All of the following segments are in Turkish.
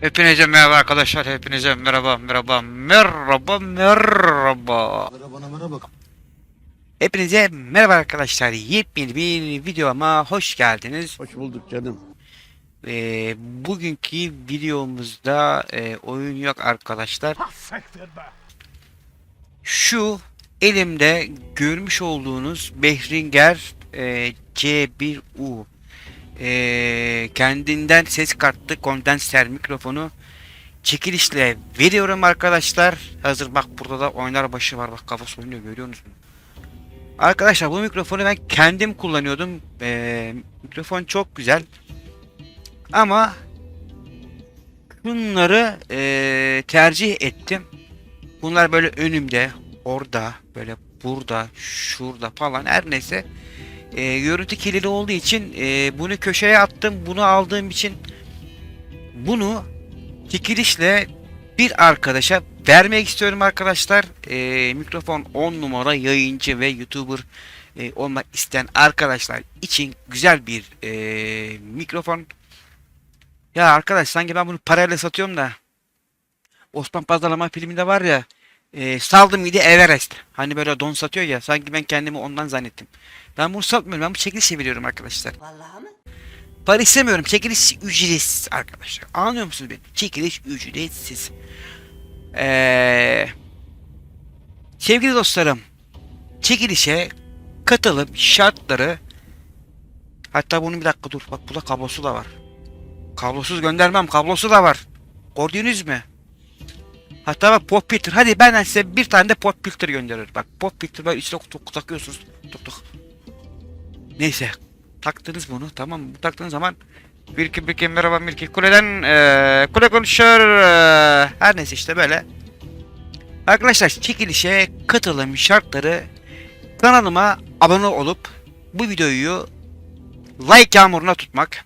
Hepinize merhaba arkadaşlar. Hepinize merhaba, merhaba, merhaba, merhaba. Merhaba merhaba. Hepinize merhaba arkadaşlar. Yepyeni bir videoma hoş geldiniz. Hoş bulduk canım. Ee, bugünkü videomuzda e, oyun yok arkadaşlar. Şu elimde görmüş olduğunuz Behringer e, C1U e, kendinden ses kartlı kondenser mikrofonu çekilişle veriyorum arkadaşlar. Hazır bak burada da oynar başı var. Bak kafası oynuyor görüyor musunuz? Arkadaşlar bu mikrofonu ben kendim kullanıyordum. E, mikrofon çok güzel. Ama bunları e, tercih ettim. Bunlar böyle önümde, orada, böyle burada, şurada falan her neyse. E, görüntü kirliliği olduğu için e, bunu köşeye attım. Bunu aldığım için bunu çekilişle bir arkadaşa vermek istiyorum arkadaşlar. E, mikrofon 10 numara yayıncı ve YouTuber e, olmak isteyen arkadaşlar için güzel bir e, mikrofon. Ya arkadaş sanki ben bunu parayla satıyorum da. Osman Pazarlama filminde var ya. E, saldım mıydı Everest. Hani böyle don satıyor ya. Sanki ben kendimi ondan zannettim. Ben bunu satmıyorum. Ben bu çekiliş veriyorum arkadaşlar. Vallahi mı? Para istemiyorum. Çekiliş ücretsiz arkadaşlar. Anlıyor musunuz beni? Çekiliş ücretsiz. Ee, sevgili dostlarım. Çekilişe katılım şartları hatta bunun bir dakika dur. Bak burada kablosu da var. Kablosuz göndermem. Kablosu da var. Gördünüz mü? Hatta bak pop filter. Hadi benden size bir tane de pop filter gönderir. Bak pop filter böyle içine tuk- takıyorsunuz. Tuk tuk. Neyse. Taktınız bunu tamam mı? Bu taktığınız zaman Milki Milki merhaba Milki kuleden eee kule konuşuyor eee, her neyse işte böyle. Arkadaşlar çekilişe katılım şartları kanalıma abone olup bu videoyu like yağmuruna tutmak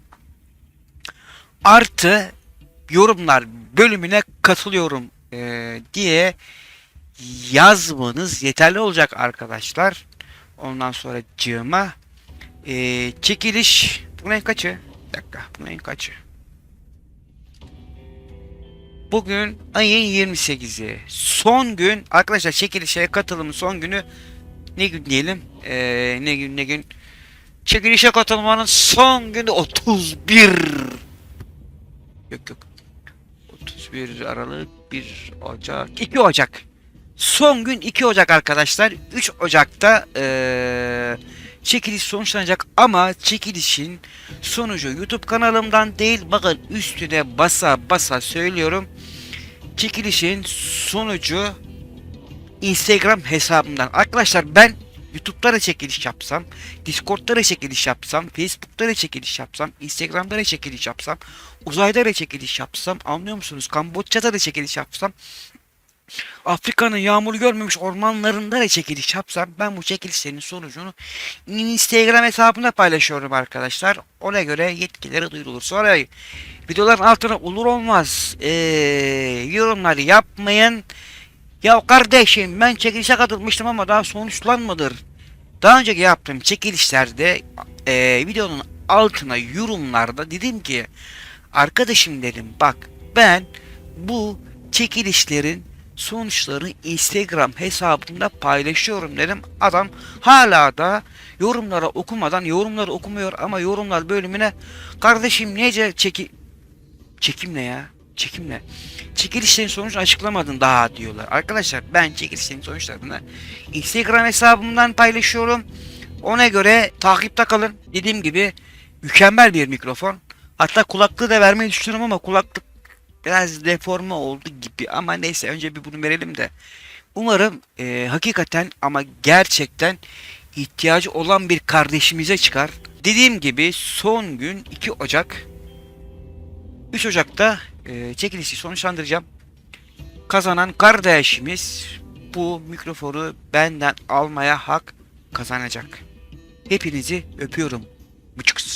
artı yorumlar bölümüne katılıyorum eee, diye yazmanız yeterli olacak arkadaşlar. Ondan sonra cığıma ee, çekiliş bunun en kaçı? Bir dakika bunun en kaçı? Bugün ayın 28'i. Son gün arkadaşlar çekilişe katılımın son günü ne gün diyelim? Ee, ne gün ne gün? Çekilişe katılmanın son günü 31. Yok yok. 31 Aralık 1 Ocak 2 Ocak. Son gün 2 Ocak arkadaşlar. 3 Ocak'ta eee çekiliş sonuçlanacak ama çekilişin sonucu YouTube kanalımdan değil bakın üstüne basa basa söylüyorum. Çekilişin sonucu Instagram hesabımdan. Arkadaşlar ben YouTube'da da çekiliş yapsam, Discord'da da çekiliş yapsam, Facebook'ta da çekiliş yapsam, Instagram'da da çekiliş yapsam, uzayda da çekiliş yapsam, anlıyor musunuz? Kamboçya'da da çekiliş yapsam, Afrika'nın yağmur görmemiş ormanlarında da çekiliş yapsam ben bu çekilişlerin sonucunu Instagram hesabımda paylaşıyorum arkadaşlar. Ona göre yetkilere duyurulur. Sonra videoların altına olur olmaz ee, yorumları yapmayın. Ya kardeşim ben çekilişe katılmıştım ama daha sonuçlanmadır. Daha önceki yaptığım çekilişlerde ee, videonun altına yorumlarda dedim ki arkadaşım dedim bak ben bu çekilişlerin sonuçlarını Instagram hesabımda paylaşıyorum dedim. Adam hala da yorumlara okumadan yorumları okumuyor ama yorumlar bölümüne kardeşim nece çeki çekim ne ya? Çekim ne? Çekilişlerin sonucunu açıklamadın daha diyorlar. Arkadaşlar ben çekilişlerin sonuçlarını Instagram hesabımdan paylaşıyorum. Ona göre takipte kalın. Dediğim gibi mükemmel bir mikrofon. Hatta kulaklığı da vermeyi düşünüyorum ama kulaklık biraz deforme oldu gibi ama neyse önce bir bunu verelim de umarım e, hakikaten ama gerçekten ihtiyacı olan bir kardeşimize çıkar. Dediğim gibi son gün 2 Ocak 3 Ocak'ta e, çekilişi sonuçlandıracağım. Kazanan kardeşimiz bu mikrofonu benden almaya hak kazanacak. Hepinizi öpüyorum. Bıçıks.